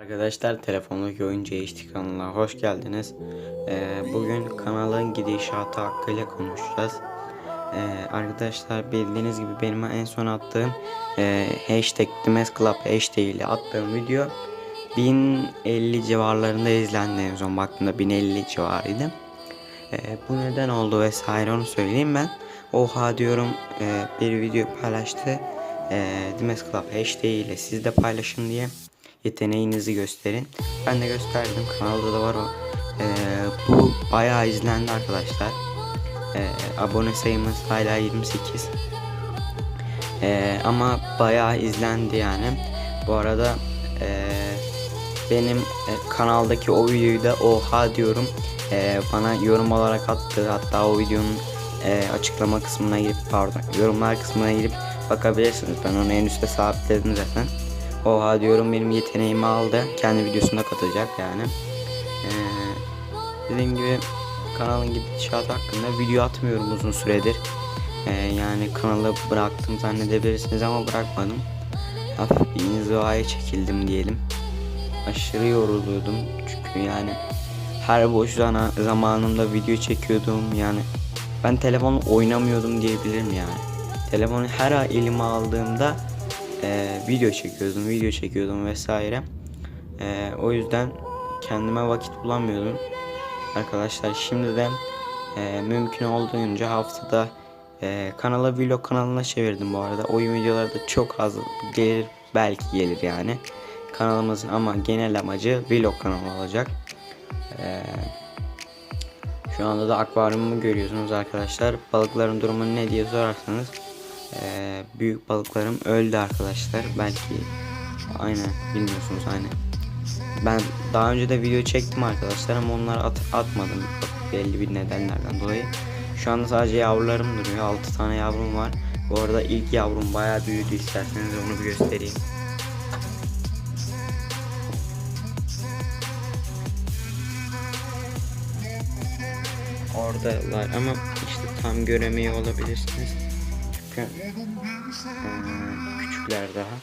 Arkadaşlar telefondaki oyuncu HD kanalına hoş geldiniz. Ee, bugün kanalın gidişatı hakkıyla konuşacağız. Ee, arkadaşlar bildiğiniz gibi benim en son attığım e, hashtag Dimes Club hashtag ile attığım video 1050 civarlarında izlendi en son baktığımda 1050 civarıydı. Ee, bu neden oldu vesaire onu söyleyeyim ben. Oha diyorum e, bir video paylaştı. E, Dimes Club hashtag ile siz de paylaşın diye yeteneğinizi gösterin. Ben de gösterdim. Kanalda da var o. Ee, bu bayağı izlendi arkadaşlar. Ee, abone sayımız hala 28. Ee, ama bayağı izlendi yani. Bu arada ee, benim e, kanaldaki o videoyu da oha diyorum ee, bana yorum olarak attı. Hatta o videonun e, açıklama kısmına girip pardon yorumlar kısmına girip bakabilirsiniz. Ben onu en üstte sabitledim zaten. Oha diyorum benim yeteneğimi aldı. Kendi videosunda katacak yani. Ee, dediğim gibi kanalın gidişatı hakkında video atmıyorum uzun süredir. Ee, yani kanalı bıraktım zannedebilirsiniz ama bırakmadım. Hafif bir inzivaya çekildim diyelim. Aşırı yoruluyordum çünkü yani her boş zamanımda video çekiyordum yani ben telefonu oynamıyordum diyebilirim yani. Telefonu her ay elime aldığımda e, video çekiyordum, video çekiyordum vesaire. E, o yüzden kendime vakit bulamıyordum. Arkadaşlar şimdiden e, mümkün olduğunca haftada e, kanala vlog kanalına çevirdim bu arada. Oyun videoları da çok az gelir belki gelir yani. Kanalımızın ama genel amacı vlog kanalı olacak. E, şu anda da akvaryumumu görüyorsunuz arkadaşlar. Balıkların durumu ne diye sorarsanız ee, büyük balıklarım öldü arkadaşlar. Belki aynen bilmiyorsunuz aynen. Ben daha önce de video çektim arkadaşlar ama onları at atmadım belli bir nedenlerden dolayı. Şu anda sadece yavrularım duruyor. 6 tane yavrum var. Bu arada ilk yavrum bayağı büyüdü isterseniz onu bir göstereyim. Oradalar ama işte tam göremiyor olabilirsiniz. Çünkü küçükler daha.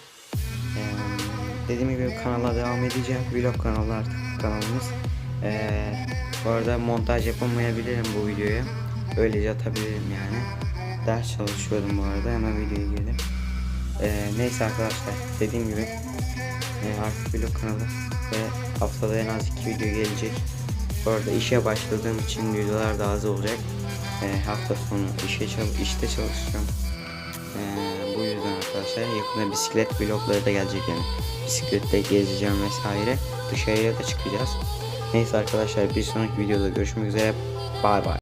Eee, dediğim gibi kanala devam edeceğim. Vlog kanalı artık kanalımız. Eee, bu arada montaj yapamayabilirim bu videoya. Öylece atabilirim yani. Ders çalışıyordum bu arada hemen videoya girdim. Eee, neyse arkadaşlar dediğim gibi eee, artık vlog kanalı ve haftada en az iki video gelecek. Bu arada işe başladığım için videolar daha az olacak. Eee, hafta sonu işe çal işte çalışacağım. Arkadaşlar yakında bisiklet vlogları da gelecek yani. Bisiklette gezeceğim vesaire. Dışarıya da çıkacağız. Neyse arkadaşlar bir sonraki videoda görüşmek üzere. Bay bay.